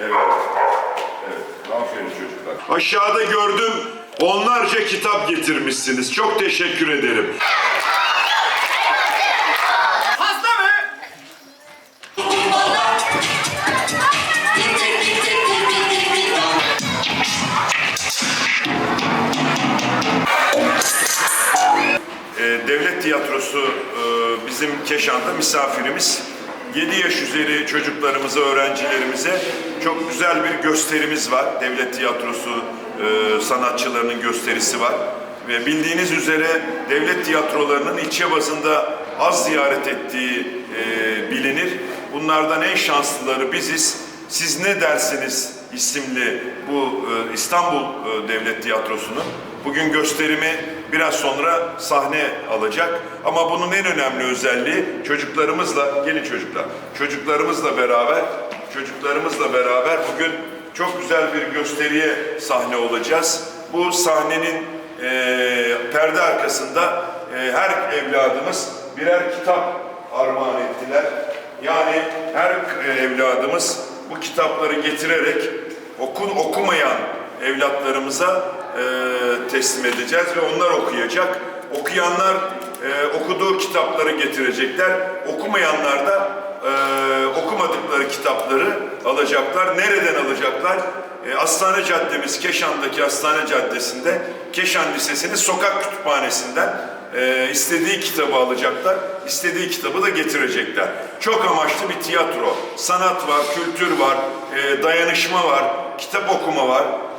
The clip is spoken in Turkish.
Evet. Evet. Aferin çocuklar. Aşağıda gördüm onlarca kitap getirmişsiniz. Çok teşekkür ederim. Hasta mı? Ee, Devlet Tiyatrosu e, bizim Keşan'da misafirimiz. 7 yaş üzeri çocuklarımıza, öğrencilerimize çok güzel bir gösterimiz var. Devlet Tiyatrosu e, sanatçılarının gösterisi var. Ve bildiğiniz üzere devlet tiyatrolarının ilçe bazında az ziyaret ettiği e, bilinir. Bunlardan en şanslıları biziz. Siz ne dersiniz isimli bu e, İstanbul e, Devlet Tiyatrosu'nun bugün gösterimi biraz sonra sahne alacak. Ama bunun en önemli özelliği çocuklarımızla, gelin çocuklar, çocuklarımızla beraber, çocuklarımızla beraber bugün çok güzel bir gösteriye sahne olacağız. Bu sahnenin e, perde arkasında e, her evladımız birer kitap armağan ettiler. Yani her evladımız bu kitapları getirerek okun okumayan evlatlarımıza e, teslim edeceğiz ve onlar okuyacak. Okuyanlar e, okuduğu kitapları getirecekler. Okumayanlar da e, okumadıkları kitapları alacaklar. Nereden alacaklar? E, Hastane Caddemiz, Keşan'daki Hastane Caddesi'nde Keşan Lisesi'nin sokak kütüphanesinden e, istediği kitabı alacaklar, istediği kitabı da getirecekler. Çok amaçlı bir tiyatro, sanat var, kültür var, e, dayanışma var, kitap okuma var.